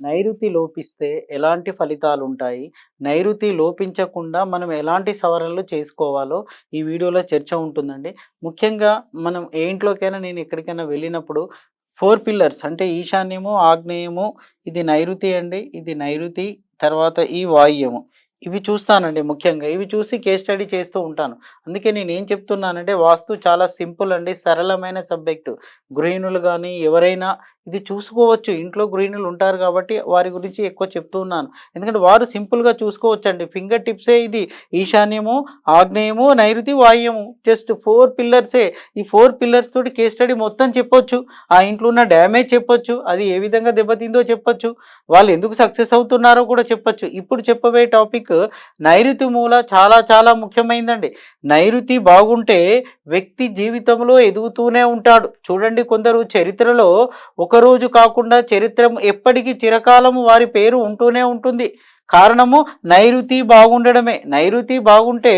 నైరుతి లోపిస్తే ఎలాంటి ఫలితాలు ఉంటాయి నైరుతి లోపించకుండా మనం ఎలాంటి సవరణలు చేసుకోవాలో ఈ వీడియోలో చర్చ ఉంటుందండి. ముఖ్యంగా మనం ఏ ఇంట్లోకైనా నేను ఎక్కడికైనా వెళ్ళినప్పుడు ఫోర్ పిల్లర్స్ అంటే ఈశాన్యము ఆగ్నేయము ఇది నైరుతి అండి ఇది నైరుతి తర్వాత ఈ వాయుము ఇవి చూస్తానండి ముఖ్యంగా. ఇవి చూసి కేస్ స్టడీ చేస్తూ ఉంటాను. అందుకే నేను ఏం చెప్తున్నానంటే వాస్తు చాలా సింపుల్ అండి సరళమైన సబ్జెక్టు. గృహిణులు కానీ ఎవరైనా ఇది చూసుకోవచ్చు. ఇంట్లో గృహిణులు ఉంటారు కాబట్టి వారి గురించి ఎక్కువ చెప్తూ ఉన్నాను. ఎందుకంటే వారు సింపుల్గా చూసుకోవచ్చు అండి ఫింగర్ టిప్సే ఇది. ఈశాన్యము ఆగ్నేయము నైరుతి వాయుము జస్ట్ ఫోర్ పిల్లర్సే. ఈ ఫోర్ పిల్లర్స్ తోటి కేస్ స్టడీ మొత్తం చెప్పొచ్చు. ఆ ఇంట్లో ఉన్న డ్యామేజ్ చెప్పొచ్చు. అది ఏ విధంగా దెబ్బతిందో చెప్పొచ్చు. వాళ్ళు ఎందుకు సక్సెస్ అవుతున్నారో కూడా చెప్పొచ్చు. ఇప్పుడు చెప్పబోయే టాపిక్ నైరుతి మూల చాలా చాలా ముఖ్యమైనదండి నైరుతి బాగుంటే వ్యక్తి జీవితంలో ఎదుగుతూనే ఉంటాడు. చూడండి కొందరు చరిత్రలో ఒకరోజు కాకుండా చరిత్ర ఎప్పటికీ చిరకాలం వారి పేరు ఉంటూనే ఉంటుంది. కారణము నైరుతి బాగుండడమే. నైరుతి బాగుంటే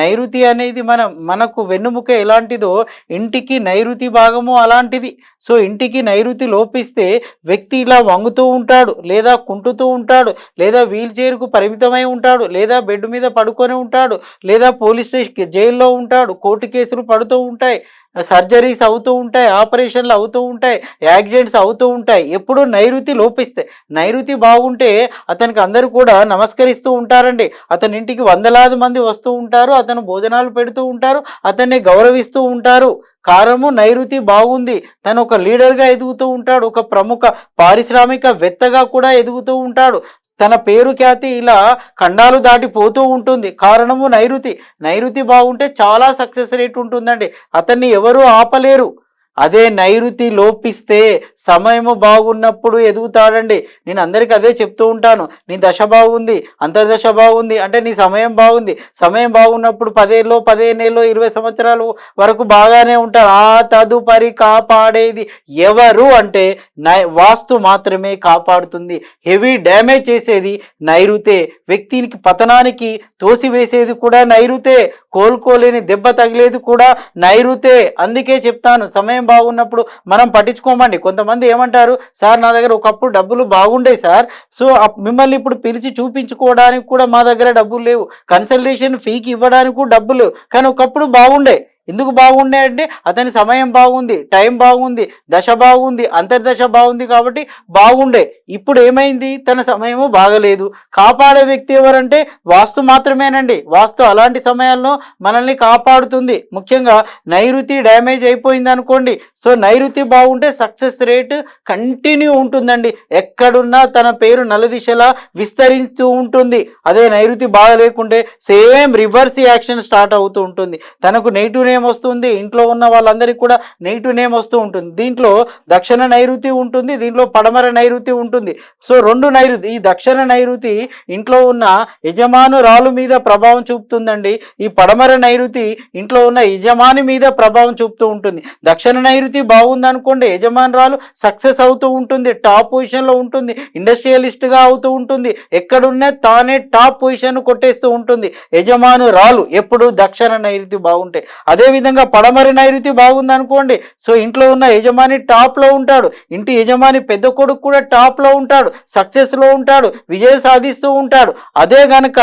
నైరుతి అనేది మన మనకు వెన్నుముక ఎలాంటిదో ఇంటికి నైరుతి భాగము అలాంటిది. సో ఇంటికి నైరుతి లోపిస్తే వ్యక్తి ఇలా వంగుతూ ఉంటాడు లేదా కుంటుతూ ఉంటాడు లేదా వీల్ చైర్కు పరిమితమై ఉంటాడు లేదా బెడ్ మీద పడుకొని ఉంటాడు లేదా పోలీస్ స్టేషన్ జైల్లో ఉంటాడు కోర్టు కేసులు పడుతూ ఉంటాయి సర్జరీస్ అవుతూ ఉంటాయి ఆపరేషన్లు అవుతూ ఉంటాయి యాక్సిడెంట్స్ అవుతూ ఉంటాయి. ఎప్పుడు నైరుతి లోపిస్తే నైరుతి బాగుంటే అతనికి అందరూ కూడా నమస్కరిస్తూ ఉంటారండి. అతని ఇంటికి వందలాది మంది వస్తూ ఉంటారు. అతను భోజనాలు పెడుతూ ఉంటారు. అతన్ని గౌరవిస్తూ ఉంటారు. కారము నైరుతి బాగుంది. తను ఒక లీడర్గా ఎదుగుతూ ఉంటాడు. ఒక ప్రముఖ పారిశ్రామికవేత్తగా కూడా ఎదుగుతూ ఉంటాడు. తన పేరు ఖ్యాతి ఇలా ఖండాలు దాటిపోతూ ఉంటుంది. కారణము నైరుతి. నైరుతి బాగుంటే చాలా సక్సెస్ రేట్ ఉంటుందండి. అతన్ని ఎవరూ ఆపలేరు. అదే నైరుతి లోపిస్తే సమయము బాగున్నప్పుడు ఎదుగుతాడండి. నేను అందరికీ అదే చెప్తూ ఉంటాను. నీ దశ బాగుంది అంతర్దశ బాగుంది అంటే నీ సమయం బాగుంది. సమయం బాగున్నప్పుడు పదేళ్ళు పదిహేనేళ్ళు ఇరవై సంవత్సరాలు వరకు బాగానే ఉంటారు. ఆ తదుపరి కాపాడేది ఎవరు అంటే నై వాస్తు మాత్రమే కాపాడుతుంది. హెవీ డ్యామేజ్ చేసేది నైరుతే. వ్యక్తికి పతనానికి తోసివేసేది కూడా నైరుతే. కోలుకోలేని దెబ్బ తగిలేది కూడా నైరుతే. అందుకే చెప్తాను సమయం బాగున్నప్పుడు మనం పట్టించుకోమండి. కొంతమంది ఏమంటారు సార్ నా దగ్గర ఒకప్పుడు డబ్బులు బాగుండే సార్. సో మిమ్మల్ని ఇప్పుడు పిలిచి చూపించుకోవడానికి కూడా మా దగ్గర డబ్బులు లేవు. కన్సల్టేషన్ ఫీకి ఇవ్వడానికి కూడా డబ్బులు కానీ ఒకప్పుడు బాగుండే ఎందుకు బాగుండే అంటే అతని సమయం బాగుంది టైం బాగుంది దశ బాగుంది అంతర్దశ బాగుంది కాబట్టి బాగుండే. ఇప్పుడు ఏమైంది? తన సమయము బాగలేదు. కాపాడే వ్యక్తి ఎవరంటే వాస్తు మాత్రమేనండి. వాస్తు అలాంటి సమయాల్లో మనల్ని కాపాడుతుంది. ముఖ్యంగా నైరుతి డ్యామేజ్ అయిపోయింది అనుకోండి. సో నైరుతి బాగుంటే సక్సెస్ రేట్ కంటిన్యూ ఉంటుందండి. ఎక్కడున్నా తన పేరు నలుదిశలా విస్తరిస్తూ ఉంటుంది. అదే నైరుతి బాగా లేకుంటే సేమ్ రివర్స్ యాక్షన్ స్టార్ట్ అవుతూ ఉంటుంది. తనకు నెగిటివ్ నేమ్ వస్తుంది. ఇంట్లో ఉన్న వాళ్ళందరికీ కూడా నెగిటివ్ నేమ్ వస్తూ ఉంటుంది. దీంట్లో దక్షిణ నైరుతి ఉంటుంది దీంట్లో పడమర నైరుతి ఉంటుంది. సో రెండు నైరుతి ఈ దక్షిణ నైరుతి ఇంట్లో ఉన్న యజమానురాలు మీద ప్రభావం చూపుతుందండి. ఈ పడమర నైరుతి ఇంట్లో ఉన్న యజమాని మీద ప్రభావం చూపుతూ ఉంటుంది. దక్షిణ నైరుతి బాగుందనుకోండి యజమానురాలు సక్సెస్ అవుతూ ఉంటుంది టాప్ పొజిషన్లో ఉంటుంది ఇండస్ట్రియలిస్ట్గా అవుతూ ఉంటుంది. ఎక్కడున్నా తానే టాప్ పొజిషన్ కొట్టేస్తూ ఉంటుంది. యజమానురాలు ఎప్పుడు దక్షిణ నైరుతి బాగుంటే. అదేవిధంగా పడమరి నైరుతి బాగుంది అనుకోండి సో ఇంట్లో ఉన్న యజమాని టాప్లో ఉంటాడు. ఇంటి యజమాని పెద్ద కొడుకు కూడా టాప్లో ఉంటాడు. సక్సెస్లో ఉంటాడు. విజయం సాధిస్తూ ఉంటాడు. అదే గనక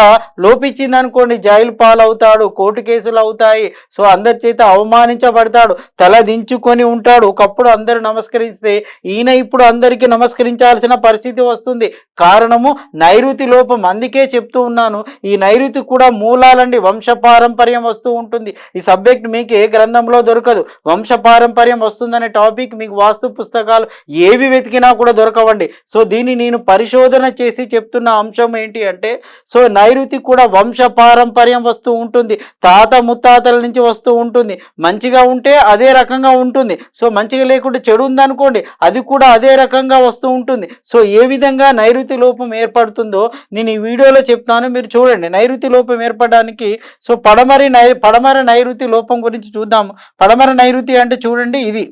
లోపించింది అనుకోండి జైలు పాలవుతాడు కోర్టు కేసులు అవుతాయి. సో అందరి చేత అవమానించబడతాడు. తల దించుకొని ఉంటాడు. ఒకప్పుడు అందరు నమస్కరిస్తే ఈయన ఇప్పుడు అందరికీ నమస్కరించాల్సిన పరిస్థితి వస్తుంది. కారణము నైరుతి లోపం. అందుకే చెప్తూ ఉన్నాను ఈ నైరుతి కూడా మూలాలండి వంశ పారంపర్యం వస్తూ ఉంటుంది. ఈ సబ్జెక్ట్ మీకు ఏ గ్రంథంలో దొరకదు. వంశ పారంపర్యం వస్తుందనే టాపిక్ మీకు వాస్తు పుస్తకాలు ఏవి వెతికినా కూడా దొరకవండి. సో దీన్ని నేను పరిశోధన చేసి చెప్తున్న అంశం ఏంటి అంటే సో నైరుతి కూడా వంశ పారంపర్యం వస్తూ ఉంటుంది. తాత ముత్తాతల నుంచి వస్తూ ఉంటుంది. మంచిగా ఉంటే అదే రకంగా ఉంటుంది. సో మంచిగా లేకుంటే చెడు ఉందనుకోండి అది కూడా అదే రకంగా వస్తూ ఉంటుంది. సో ఏ విధంగా నైరుతి లోపం ఏర్పడుతుందో నేను ఈ వీడియోలో చెప్తాను. మీరు చూడండి నైరుతి లోపం ఏర్పడడానికి సో పడమరి నై పడమర నైరుతి లోపం గురించి చూద్దాము. పడమర నైరుతి అంటే చూడండి ఇది.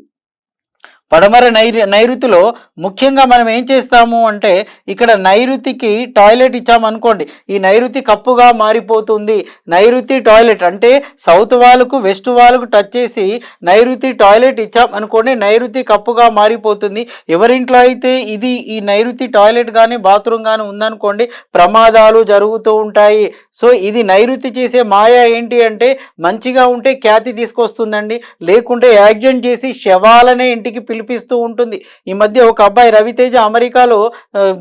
పడమర నైరు నైరుతిలో ముఖ్యంగా మనం ఏం చేస్తాము అంటే ఇక్కడ నైరుతికి టాయిలెట్ ఇచ్చామనుకోండి ఈ నైరుతి కప్పుగా మారిపోతుంది. నైరుతి టాయిలెట్ అంటే సౌత్ వాళ్ళకు వెస్ట్ వాళ్ళకు టచ్ చేసి నైరుతి టాయిలెట్ ఇచ్చామనుకోండి నైరుతి కప్పుగా మారిపోతుంది. ఎవరింట్లో అయితే ఇది ఈ నైరుతి టాయిలెట్ కానీ బాత్రూమ్ కానీ ఉందనుకోండి ప్రమాదాలు జరుగుతూ ఉంటాయి. సో ఇది నైరుతి చేసే మాయ ఏంటి అంటే మంచిగా ఉంటే ఖ్యాతి తీసుకొస్తుందండి. లేకుంటే యాక్సిడెంట్ చేసి శవాలనే ఇంటికి పిలిపిస్తూ ఉంటుంది. ఈ మధ్య ఒక అబ్బాయి రవితేజ అమెరికాలో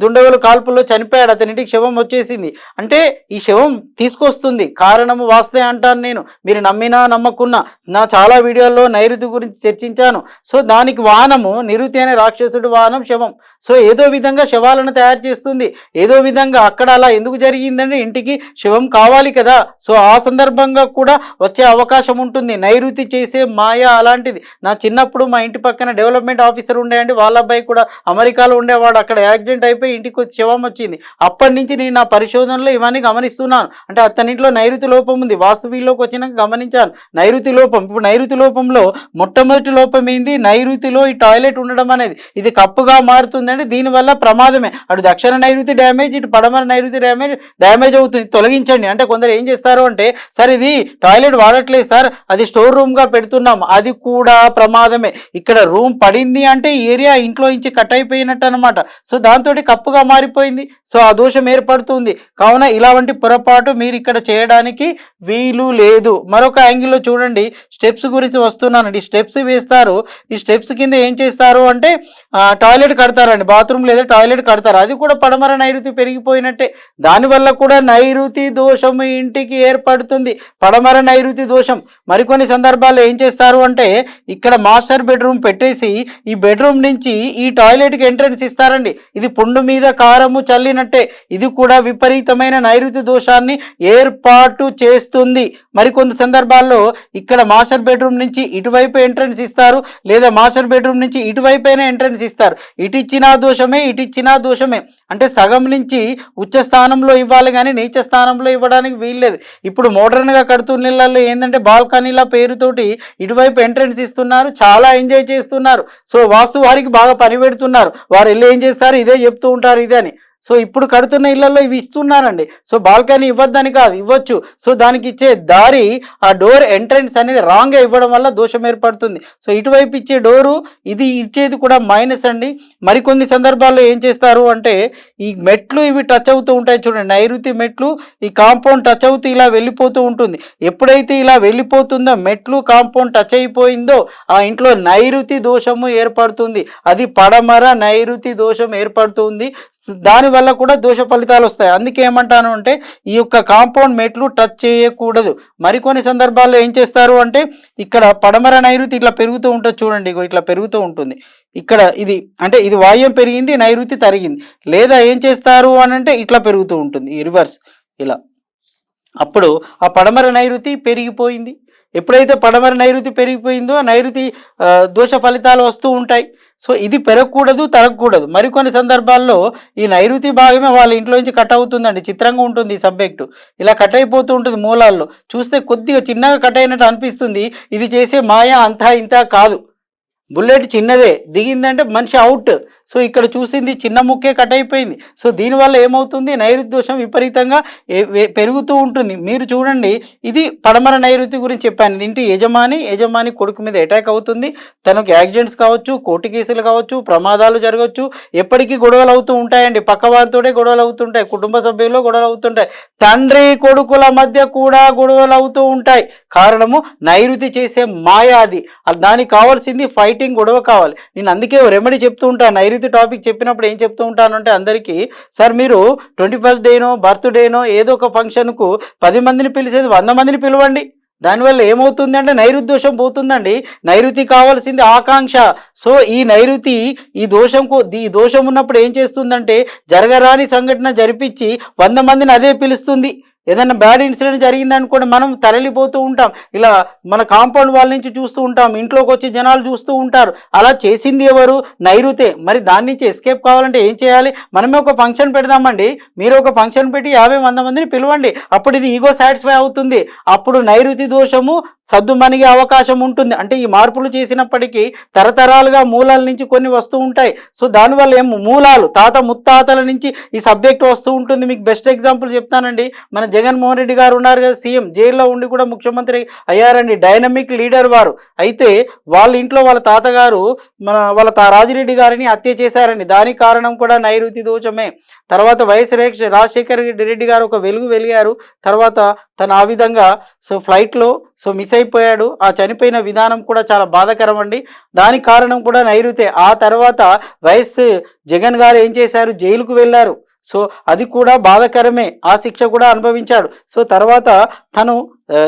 దుండగుల కాల్పుల్లో చనిపోయాడు. అతనింటికి శవం వచ్చేసింది. అంటే ఈ శవం తీసుకొస్తుంది. కారణము వాస్తే అంటాను నేను. మీరు నమ్మినా నమ్మకున్నా. నా చాలా వీడియోల్లో నైరుతి గురించి చర్చించాను. సో దానికి వాహనము నిరుతి అనే రాక్షసుడు వాహనం శవం. సో ఏదో విధంగా శవాలను తయారు చేస్తుంది. ఏదో విధంగా అక్కడ అలా ఎందుకు జరిగిందంటే ఇంటికి శవం కావాలి కదా. సో ఆ సందర్భంగా కూడా వచ్చే అవకాశం ఉంటుంది. నైరుతి చేసే మాయ అలాంటిది. నా చిన్నప్పుడు మా ఇంటి పక్కన డెవలప్మెంట్ ఆఫీసర్ ఉండేయండి వాళ్ళ అబ్బాయి కూడా అమెరికాలో ఉండేవాడు. అక్కడ యాక్సిడెంట్ అయిపోయి ఇంటికి వచ్చి శవం వచ్చింది. అప్పటి నుంచి నేను నా పరిశోధనలో ఇవన్నీ గమనిస్తున్నాను. అంటే అతనింట్లో నైరుతి లోపం ఉంది. వాస్తువిలోకి వచ్చినాక గమనించాను. నైరుతి లోపం ఇప్పుడు నైరుతి లోపంలో మొట్టమొదటి లోపం ఏంది? నైరుతిలో ఈ టాయిలెట్ ఉండడం అనేది. ఇది కప్పుగా మారుతుందండి దీనివల్ల ప్రమాదమే. అటు దక్షిణ నైరుతి డ్యామేజ్ ఇటు పడమర నైరుతి డ్యామేజ్ డ్యామేజ్ అవుతుంది. తొలగించండి. అంటే కొందరు ఏం చేస్తారు అంటే సార్ ఇది టాయిలెట్ వాడట్లేదు సార్. అది స్టోర్ రూమ్గా పెడుతున్నాం అది కూడా ప్రమాదమే. ఇక్కడ రూమ్ పడి పడింది అంటే ఏరియా ఇంట్లో నుంచి కట్ అయిపోయినట్టు అనమాట సో దాంతో కప్పుగా మారిపోయింది. సో ఆ దోషం ఏర్పడుతుంది. కావున ఇలాంటి పొరపాటు మీరు ఇక్కడ చేయడానికి వీలు లేదు. మరొక యాంగిల్లో చూడండి. స్టెప్స్ గురించి వస్తున్నానండి స్టెప్స్ వేస్తారు. ఈ స్టెప్స్ కింద ఏం చేస్తారు అంటే టాయిలెట్ కడతారండి. బాత్రూమ్ లేదా టాయిలెట్ కడతారు. అది కూడా పడమర నైరుతి పెరిగిపోయినట్టే. దానివల్ల కూడా నైరుతి దోషము ఇంటికి ఏర్పడుతుంది. పడమర నైరుతి దోషం. మరికొన్ని సందర్భాల్లో ఏం చేస్తారు అంటే ఇక్కడ మాస్టర్ బెడ్రూమ్ పెట్టేసి ఈ బెడ్రూమ్ నుంచి ఈ టాయిలెట్కి ఎంట్రన్స్ ఇస్తారండి. ఇది పుండు మీద కారము చల్లినట్టే. ఇది కూడా విపరీతమైన నైరుతి దోషాన్ని ఏర్పాటు చేస్తుంది. మరికొన్ని సందర్భాల్లో ఇక్కడ మాస్టర్ బెడ్రూమ్ నుంచి ఇటువైపు ఎంట్రన్స్ ఇస్తారు లేదా మాస్టర్ బెడ్రూమ్ నుంచి ఇటువైపైన ఎంట్రన్స్ ఇస్తారు. ఇటు దోషమే ఇటు దోషమే. అంటే సగం నుంచి ఉచ్చ స్థానంలో ఇవ్వాలి కానీ నీచ స్థానంలో ఇవ్వడానికి వీల్లేదు. ఇప్పుడు మోడర్న్గా కడుతున్న ఇళ్ళల్లో ఏంటంటే బాల్కనీల పేరుతోటి ఇటువైపు ఎంట్రన్స్ ఇస్తున్నారు చాలా ఎంజాయ్ చేస్తున్నారు. సో వాస్తు వారికి బాగా పని పెడుతున్నారు. వారు వెళ్ళి ఏం చేస్తారు? ఇదే చెప్తూ ఉంటారు ఇదే అని. సో ఇప్పుడు కడుతున్న ఇళ్ళలో ఇవి ఇస్తున్నారండి. సో బాల్కనీ ఇవ్వద్దని కాదు ఇవ్వచ్చు. సో దానికి ఇచ్చే దారి ఆ డోర్ ఎంట్రన్స్ అనేది రాంగ్గా ఇవ్వడం వల్ల దోషం ఏర్పడుతుంది. సో ఇటువైపు ఇచ్చే డోరు ఇది ఇచ్చేది కూడా మైనస్ అండి. మరికొన్ని సందర్భాల్లో ఏం చేస్తారు అంటే ఈ మెట్లు ఇవి టచ్ అవుతూ ఉంటాయి చూడండి. నైరుతి మెట్లు ఈ కాంపౌండ్ టచ్ అవుతూ ఇలా వెళ్ళిపోతూ ఉంటుంది. ఎప్పుడైతే ఇలా వెళ్ళిపోతుందో మెట్లు కాంపౌండ్ టచ్ అయిపోయిందో ఆ ఇంట్లో నైరుతి దోషము ఏర్పడుతుంది. అది పడమర నైరుతి దోషం ఏర్పడుతుంది. దాని దానివల్ల కూడా దోష ఫలితాలు వస్తాయి. అందుకే ఏమంటాను అంటే ఈ యొక్క కాంపౌండ్ మెట్లు టచ్ చేయకూడదు. మరికొన్ని సందర్భాల్లో ఏం చేస్తారు అంటే ఇక్కడ పడమర నైరుతి ఇట్లా పెరుగుతూ ఉంటుంది చూడండి ఇట్లా పెరుగుతూ ఉంటుంది. ఇక్కడ ఇది అంటే ఇది వాయుం పెరిగింది నైరుతి తరిగింది. లేదా ఏం చేస్తారు అని అంటే ఇట్లా పెరుగుతూ ఉంటుంది ఈ రివర్స్. ఇలా. అప్పుడు ఆ పడమర నైరుతి పెరిగిపోయింది. ఎప్పుడైతే పడమర నైరుతి పెరిగిపోయిందో నైరుతి దోష ఫలితాలు వస్తూ ఉంటాయి. సో ఇది పెరగకూడదు తరగకూడదు. మరికొన్ని సందర్భాల్లో ఈ నైరుతి భాగమే వాళ్ళ ఇంట్లో నుంచి కట్ అవుతుందండి. చిత్రంగా ఉంటుంది ఈ సబ్జెక్టు. ఇలా కట్ అయిపోతూ ఉంటుంది మూలాల్లో. చూస్తే కొద్దిగా చిన్నగా కట్ అయినట్టు అనిపిస్తుంది. ఇది చేసే మాయ అంతా ఇంత కాదు. బుల్లెట్ చిన్నదే దిగిందంటే మనిషి అవుట్ సో ఇక్కడ చూసింది చిన్న ముక్కే కట్ అయిపోయింది. సో దీనివల్ల ఏమవుతుంది? నైరుతి దోషం విపరీతంగా పెరుగుతూ ఉంటుంది. మీరు చూడండి ఇది పడమర నైరుతి గురించి చెప్పాను. ఇంటి యజమాని యజమాని కొడుకు మీద అటాక్ అవుతుంది. తనకు యాక్సిడెంట్స్ కావచ్చు కోర్టు కేసులు కావచ్చు ప్రమాదాలు జరగవచ్చు ఎప్పటికీ గొడవలు అవుతూ ఉంటాయండి. పక్క వారితోటే గొడవలు అవుతుంటాయి. కుటుంబ సభ్యుల్లో గొడవలు అవుతుంటాయి. తండ్రి కొడుకుల మధ్య కూడా గొడవలు అవుతూ ఉంటాయి. కారణము నైరుతి చేసే మాయ అది దానికి కావాల్సింది ఫైటింగ్ గొడవ కావాలి. నేను అందుకే రెమెడీ చెప్తూ ఉంటాను నైరుతి టాపిక్ చెప్పినప్పుడు ఏం చెప్తూ ఉంటాను అంటే అందరికీ సార్ మీరు ట్వంటీ ఫస్ట్ డేనో బర్త్డేనో ఏదో ఒక ఫంక్షన్కు పది మందిని పిలిచేది వంద మందిని పిలవండి. దానివల్ల ఏమవుతుంది అంటే నైరుతి దోషం పోతుందండి. నైరుతి కావాల్సింది ఆకాంక్ష. సో ఈ నైరుతి ఈ దోషంకు ఈ దోషం ఉన్నప్పుడు ఏం చేస్తుందంటే జరగరాని సంఘటన జరిపించి వంద మందిని అదే పిలుస్తుంది. ఏదైనా బ్యాడ్ ఇన్సిడెంట్ జరిగిందనుకోండి మనం తరలిపోతూ ఉంటాం. ఇలా మన కాంపౌండ్ వాళ్ళ నుంచి చూస్తూ ఉంటాం. ఇంట్లోకి వచ్చి జనాలు చూస్తూ ఉంటారు. అలా చేసింది ఎవరు? నైరుతే. మరి దాని నుంచి ఎస్కేప్ కావాలంటే ఏం చేయాలి? మనమే ఒక ఫంక్షన్ పెడదామండి. మీరు ఒక ఫంక్షన్ పెట్టి యాభై వంద మందిని పిలవండి. అప్పుడు ఇది ఈగో సాటిస్ఫై అవుతుంది. అప్పుడు నైరుతి దోషము సద్దుమణిగే అవకాశం ఉంటుంది. అంటే ఈ మార్పులు చేసినప్పటికీ తరతరాలుగా మూలాల నుంచి కొన్ని వస్తూ ఉంటాయి. సో దానివల్ల ఏం మూలాలు? తాత ముత్తాతల నుంచి ఈ సబ్జెక్ట్ వస్తూ ఉంటుంది. మీకు బెస్ట్ ఎగ్జాంపుల్ చెప్తానండి. మన జగన్మోహన్ రెడ్డి గారు ఉన్నారు కదా సీఎం. జైల్లో ఉండి కూడా ముఖ్యమంత్రి అయ్యారండి. డైనమిక్ లీడర్ వారు. అయితే వాళ్ళ ఇంట్లో వాళ్ళ తాతగారు మన వాళ్ళ రాజిరెడ్డి గారిని హత్య చేశారండి. దానికి కారణం కూడా నైరుతి దోషమే తర్వాత వైఎస్ రాజశేఖర్ రెడ్డి గారు ఒక వెలుగు వెలిగారు. తర్వాత తను ఆ విధంగా సో ఫ్లైట్లో సో మిస్ అయిపోయాడు ఆ చనిపోయిన విధానం కూడా చాలా బాధాకరం అండి దానికి కారణం కూడా నైరుతే. ఆ తర్వాత వైఎస్ జగన్ గారు ఏం చేశారు? జైలుకు వెళ్ళారు. సో అది కూడా బాధాకరమే. ఆ శిక్ష కూడా అనుభవించాడు. సో తర్వాత తను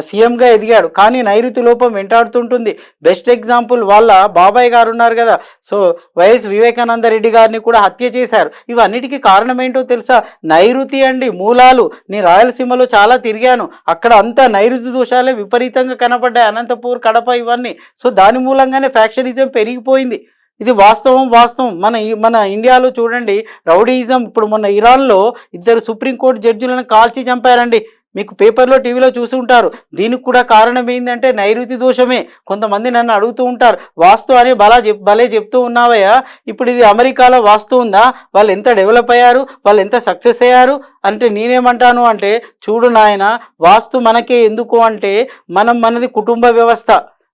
సీఎంగా ఎదిగాడు. కానీ నైరుతి లోపం వెంటాడుతుంటుంది. బెస్ట్ ఎగ్జాంపుల్ వాళ్ళ బాబాయ్ గారు ఉన్నారు కదా. సో వైఎస్ వివేకానంద రెడ్డి గారిని కూడా హత్య చేశారు. ఇవన్నిటికీ కారణం ఏంటో తెలుసా? నైరుతి అండి మూలాలు. నేను రాయలసీమలో చాలా తిరిగాను. అక్కడ అంతా నైరుతి దోషాలే విపరీతంగా కనపడ్డాయి. అనంతపూర్ కడప ఇవన్నీ. సో దాని మూలంగానే ఫ్యాక్షనిజం పెరిగిపోయింది. ఇది వాస్తవం వాస్తవం. మన మన ఇండియాలో చూడండి రౌడీయిజం ఇప్పుడు మొన్న ఇరాన్లో ఇద్దరు సుప్రీంకోర్టు జడ్జిలను కాల్చి చంపారండి. మీకు పేపర్లో టీవీలో చూసి ఉంటారు. దీనికి కూడా కారణం ఏంటంటే నైరుతి దోషమే. కొంతమంది నన్ను అడుగుతూ ఉంటారు వాస్తు అని బలా చెప్ భలే చెప్తూ ఉన్నావయ్యా. ఇప్పుడు ఇది అమెరికాలో వాస్తు ఉందా? వాళ్ళు ఎంత డెవలప్ అయ్యారు? వాళ్ళు ఎంత సక్సెస్ అయ్యారు? అంటే నేనేమంటాను అంటే చూడు నాయన వాస్తు మనకే ఎందుకు? అంటే మనం మనది కుటుంబ వ్యవస్థ.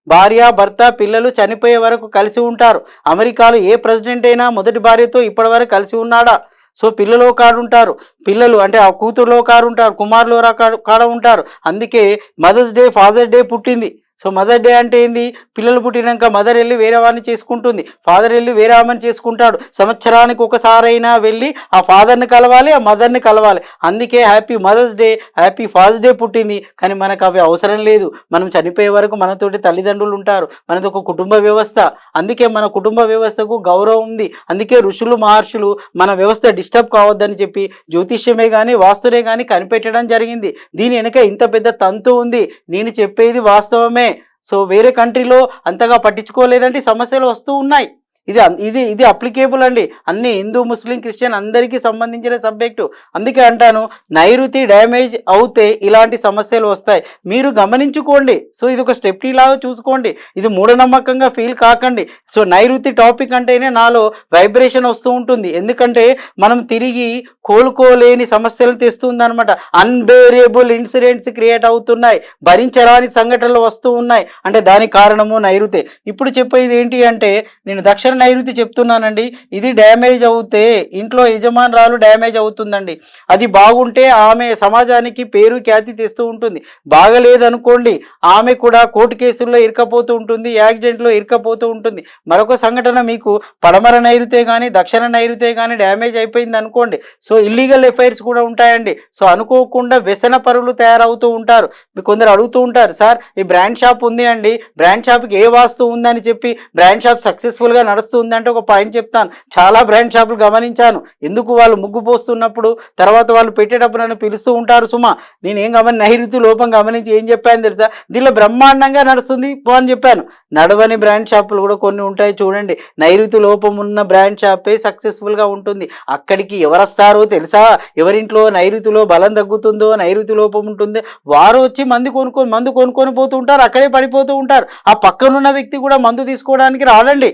భార్య భర్త పిల్లలు చనిపోయే వరకు కలిసి ఉంటారు. అమెరికాలో ఏ ప్రెసిడెంట్ అయినా మొదటి భార్యతో ఇప్పటివరకు కలిసి ఉన్నాడా? సో పిల్లలు కాడు ఉంటారు పిల్లలు అంటే ఆ కూతురులో కారు ఉంటారు కుమారులో కాడ- కాడ ఉంటారు. అందుకే మదర్స్ డే ఫాదర్ డే పుట్టింది. సో మదర్ డే అంటే ఏంది? పిల్లలు పుట్టినాక మదర్ వెళ్ళి వేరే వాడిని చేసుకుంటుంది. ఫాదర్ వెళ్ళి వేరే ఆమెను చేసుకుంటాడు. సంవత్సరానికి ఒకసారైనా వెళ్ళి ఆ ఫాదర్ని కలవాలి ఆ మదర్ని కలవాలి. అందుకే happy mothers day happy fathers day పుట్టింది. కానీ మనకు అవి అవసరం లేదు. మనం చనిపోయే వరకు మనతోటి తల్లిదండ్రులు ఉంటారు. మనది ఒక కుటుంబ వ్యవస్థ. అందుకే మన కుటుంబ వ్యవస్థకు గౌరవం ఉంది. అందుకే ఋషులు మహర్షులు మన వ్యవస్థ డిస్టర్బ్ కావద్దని చెప్పి జ్యోతిష్యమే కానీ వాస్తునే కానీ కనిపెట్టడం జరిగింది. దీని వెనుక ఇంత పెద్ద తంతు ఉంది. నేను చెప్పేది వాస్తవమే. సో వేరే కంట్రీలో అంతగా పట్టించుకోలేదంటే సమస్యలు వస్తూ ఉన్నాయి. ఇది ఇది ఇది అప్లికేబుల్ అండి. అన్ని హిందూ ముస్లిం క్రిస్టియన్ అందరికీ సంబంధించిన సబ్జెక్టు. అందుకే అంటాను నైరుతి డ్యామేజ్ అవుతే ఇలాంటి సమస్యలు వస్తాయి. మీరు గమనించుకోండి. సో ఇది ఒక స్టెప్టీ లాగా చూసుకోండి. ఇది మూఢనమ్మకంగా ఫీల్ కాకండి. సో నైరుతి టాపిక్ అంటేనే నాలో వైబ్రేషన్ వస్తూ ఉంటుంది. ఎందుకంటే మనం తిరిగి కోలుకోలేని సమస్యలు తెస్తుంది అనమాట అన్బేరియబుల్ ఇన్సిడెంట్స్ క్రియేట్ అవుతున్నాయి. భరించరాని సంఘటనలు వస్తూ ఉన్నాయి. అంటే దానికి కారణము నైరుతే. ఇప్పుడు చెప్పేది ఏంటి అంటే నేను దక్షిణ నైరుతి చెప్తున్నానండి. ఇది డ్యామేజ్ అవుతే ఇంట్లో యజమానురాలు డ్యామేజ్ అవుతుందండి. అది బాగుంటే ఆమె సమాజానికి పేరు ఖ్యాతి తెస్తూ ఉంటుంది. బాగలేదనుకోండి ఆమె కూడా కోర్టు కేసుల్లో ఇరకపోతూ ఉంటుంది యాక్సిడెంట్లో ఇరకపోతూ ఉంటుంది. మరొక సంఘటన మీకు పడమర నైరుతే కానీ దక్షిణ నైరుతే కానీ డ్యామేజ్ అయిపోయింది అనుకోండి. సో ఇల్లీగల్ ఎఫైర్స్ కూడా ఉంటాయండి. సో అనుకోకుండా వ్యసన పరులు తయారవుతూ ఉంటారు. మీకు కొందరు అడుగుతూ ఉంటారు సార్ ఈ బ్రాండ్ షాప్ ఉంది అండి. బ్రాండ్ షాప్కి ఏ వాస్తు ఉందని చెప్పి బ్రాండ్ షాప్ సక్సెస్ఫుల్గా నడుస్తుంది అంటే ఒక పాయింట్ చెప్తాను. చాలా బ్రాండ్ షాపులు గమనించాను. ఎందుకు వాళ్ళు ముగ్గు పోస్తున్నప్పుడు తర్వాత వాళ్ళు పెట్టేటప్పుడు నన్ను పిలుస్తూ ఉంటారు సుమా. నేనేం గమని నైరుతి లోపం గమనించి ఏం చెప్పాను తెలుసా? దీనిలో బ్రహ్మాండంగా నడుస్తుంది పో అని చెప్పాను. నడవని బ్రాండ్ షాపులు కూడా కొన్ని ఉంటాయి చూడండి. నైరుతి లోపం ఉన్న బ్రాండ్ షాపే సక్సెస్ఫుల్గా ఉంటుంది. అక్కడికి ఎవరు వస్తారో తెలుసా? ఎవరింట్లో నైరుతిలో బలం తగ్గుతుందో నైరుతి లోపం ఉంటుందో? వారు వచ్చి మందు కొనుక్కొని మందు కొనుక్కొని పోతూ ఉంటారు. అక్కడే పడిపోతూ ఉంటారు. ఆ పక్కనున్న వ్యక్తి కూడా మందు తీసుకోవడానికి రాడండి.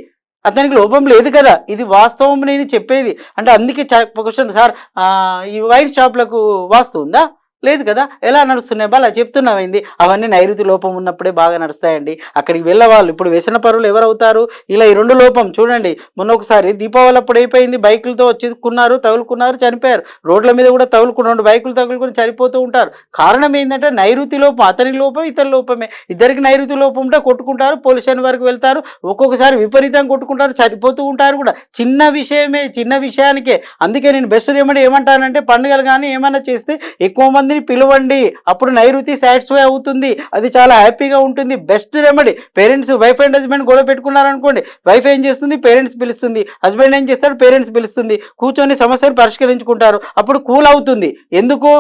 అతనికి లోపం లేదు కదా. ఇది వాస్తవం నేను చెప్పేది. అంటే అందుకే క్వశ్చన్ సార్ ఈ వైన్ షాప్లకు వాస్తు ఉందా లేదు కదా? ఎలా నడుస్తున్నాయి? బాగా చెప్తున్నామైంది అవన్నీ నైరుతి లోపం ఉన్నప్పుడే బాగా నడుస్తాయండి. అక్కడికి వెళ్ళవాళ్ళు. ఇప్పుడు వ్యసన పరులు ఎవరు అవుతారు ఇలా ఈ రెండు లోపం చూడండి. మొన్న ఒకసారి దీపావళి అప్పుడు అయిపోయింది. బైకులతో చిక్కున్నారు తగులుకున్నారు చనిపోయారు. రోడ్ల మీద కూడా తగులుకున్నాడు బైకులు తగులుకొని చనిపోతూ ఉంటారు. కారణం ఏంటంటే నైరుతి లోపం అతని లోపం ఇతని లోపమే. ఇద్దరికి నైరుతి లోపం ఉంటే కొట్టుకుంటారు పొల్యూషన్ వరకు వెళ్తారు. ఒక్కొక్కసారి విపరీతంగా కొట్టుకుంటారు చనిపోతూ ఉంటారు కూడా. చిన్న విషయమే చిన్న విషయానికే. అందుకే నేను బెస్ట్ రెమెడీ ఏమంటానంటే పండుగలు కానీ ఏమైనా చేస్తే ఎక్కువ మంది మందిని పిలవండి. అప్పుడు నైరుతి సాటిస్ఫై అవుతుంది. అది చాలా హ్యాపీగా ఉంటుంది. Best remedy. Parents wife and husband గొడవ పెట్టుకున్నారనుకోండి వైఫ్ ఏం చేస్తుంది? పేరెంట్స్ పిలుస్తుంది. హస్బెండ్ ఏం చేస్తాడు? పేరెంట్స్ పిలుస్తుంది. కూర్చొని సమస్యను పరిష్కరించుకుంటారు. అప్పుడు కూల్ అవుతుంది. ఎందుకు?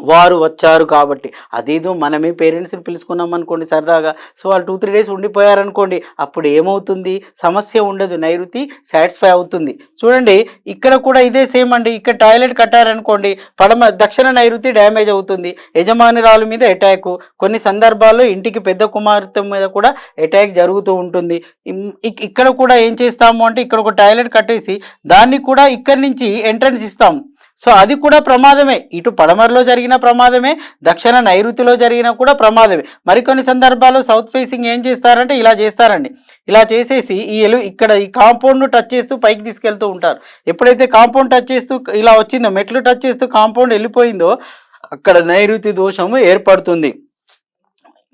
వారు వచ్చారు కాబట్టి. అదేదో మనమే పేరెంట్స్ని పిలుచుకున్నాం అనుకోండి సరదాగా. సో వాళ్ళు టూ త్రీ డేస్ ఉండిపోయారనుకోండి అప్పుడు ఏమవుతుంది? సమస్య ఉండదు. నైరుతి సాటిస్ఫై అవుతుంది. చూడండి ఇక్కడ కూడా ఇదే సేమ్ అండి. ఇక్కడ టాయిలెట్ కట్టారనుకోండి పడమ దక్షిణ నైరుతి డ్యామేజ్ అవుతుంది. యజమానురాలు మీద అటాక్ కొన్ని సందర్భాల్లో ఇంటికి పెద్ద కుమార్తె మీద కూడా అటాక్ జరుగుతూ ఉంటుంది. ఇక్కడ కూడా ఏం చేస్తాము అంటే ఇక్కడ ఒక టాయిలెట్ కట్టేసి దాన్ని కూడా ఇక్కడి నుంచి ఎంట్రన్స్ ఇస్తాము సో అది కూడా ప్రమాదమే. ఇటు పడమరలో జరిగిన ప్రమాదమే దక్షిణ నైరుతిలో జరిగిన కూడా ప్రమాదమే. మరికొన్ని సందర్భాల్లో సౌత్ ఫేసింగ్ ఏం చేస్తారంటే ఇలా చేస్తారండి. ఇలా చేసేసి ఈ ఎలు ఇక్కడ ఈ కాంపౌండ్ టచ్ చేస్తూ పైకి తీసుకెళ్తూ ఉంటారు. ఎప్పుడైతే కాంపౌండ్ టచ్ చేస్తూ ఇలా వచ్చిందో మెట్లు టచ్ చేస్తూ కాంపౌండ్ వెళ్ళిపోయిందో అక్కడ నైరుతి దోషము ఏర్పడుతుంది.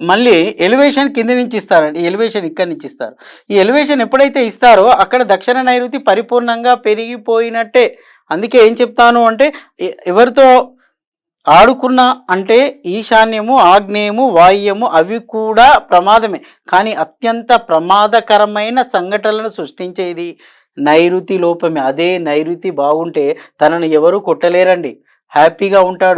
మళ్ళీ ఎలివేషన్ కింద నుంచి ఇస్తారండి. ఎలివేషన్ ఇక్కడి నుంచి ఇస్తారు. ఈ ఎలివేషన్ ఎప్పుడైతే ఇస్తారో అక్కడ దక్షిణ నైరుతి పరిపూర్ణంగా పెరిగిపోయినట్టే. అందుకే ఏం చెప్తాను అంటే ఎవరితో ఆడుకున్న అంటే ఈశాన్యము ఆగ్నేయము వాయ్యము అవి కూడా ప్రమాదమే. కానీ అత్యంత ప్రమాదకరమైన సంఘటనలను సృష్టించేది నైరుతి లోపమే. అదే నైరుతి బాగుంటే తనను ఎవరు కొట్టలేరండి. హ్యాపీగా ఉంటాడు.